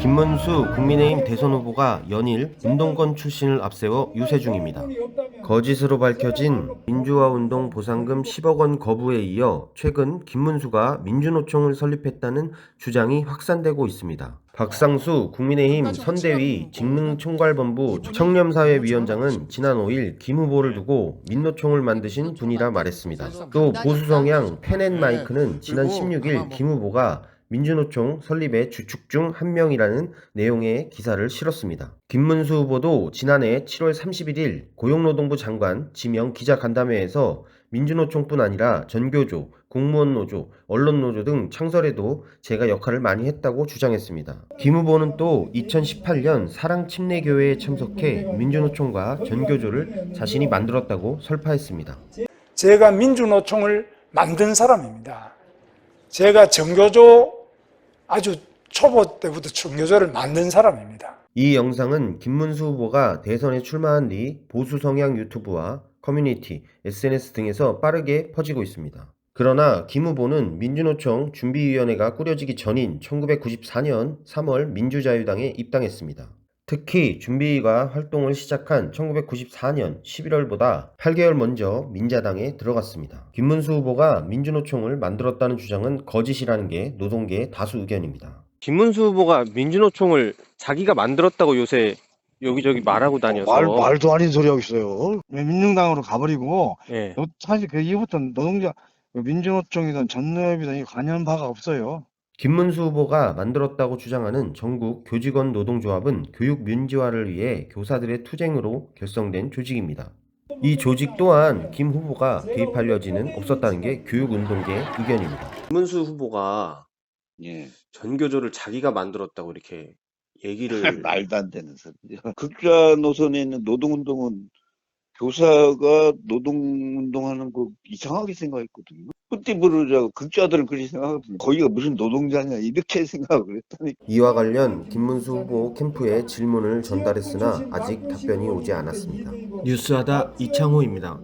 김문수 국민의힘 대선 후보가 연일 운동권 출신을 앞세워 유세 중입니다. 거짓으로 밝혀진 민주화 운동 보상금 10억 원 거부에 이어 최근 김문수가 민주노총을 설립했다는 주장이 확산되고 있습니다. 박상수 국민의힘 선대위 직능총괄본부 청렴사회위원장은 지난 5일 김 후보를 두고 민노총을 만드신 분이라 말했습니다. 또 보수 성향 펜앤마이크는 지난 16일 김 후보가 민주노총 설립의 주축 중 한 명이라는 내용의 기사를 실었습니다. 김문수 후보도 지난해 7월 31일 고용노동부 장관 지명 기자간담회에서 민주노총뿐 아니라 전교조, 공무원 노조, 언론 노조 등 창설에도 제가 역할을 많이 했다고 주장했습니다. 김 후보는 또 2018년 사랑 침례 교회에 참석해 민주노총과 전교조를 자신이 만들었다고 설파했습니다. 제가 민주노총을 만든 사람입니다. 제가 정교조 아주 초보 때부터 정교조를 만든 사람입니다. 이 영상은 김문수 후보가 대선에 출마한 뒤 보수 성향 유튜브와 커뮤니티, SNS 등에서 빠르게 퍼지고 있습니다. 그러나 김 후보는 민주노총 준비위원회가 꾸려지기 전인 1994년 3월 민주자유당에 입당했습니다. 특히 준비위가 활동을 시작한 1994년 11월보다 8개월 먼저 민자당에 들어갔습니다. 김문수 후보가 민주노총을 만들었다는 주장은 거짓이라는 게 노동계의 다수 의견입니다. 김문수 후보가 민주노총을 자기가 만들었다고 요새 여기저기 말하고 다녀서 말, 말도 아닌 소리 하고 있어요. 민중당으로 가버리고, 예. 노- 사실 그 이후부터 노동자, 그 민주노총이든 전노협이든 이 관여한 바가 없어요. 김문수 후보가 만들었다고 주장하는 전국 교직원 노동조합은 교육 민주화를 위해 교사들의 투쟁으로 결성된 조직입니다. 이 조직 또한 김 후보가 개입할 여지는 없었다는 게 교육운동계 의견입니다. 김문수 후보가 예. 전교조를 자기가 만들었다고 이렇게 얘기를 말도 안 되는 소리죠. 극좌 노선에 있는 노동운동은 교사가 노동운동하는 거 이상하게 생각했거든요. 그때 부르자고 극좌들은 그렇게 생각하거든요. 거기가 무슨 노동자냐 이렇게 생각을 했다니. 이와 관련 김문수 후보 캠프에 질문을 전달했으나 아직 답변이 오지 않았습니다. 뉴스하다 이창호입니다.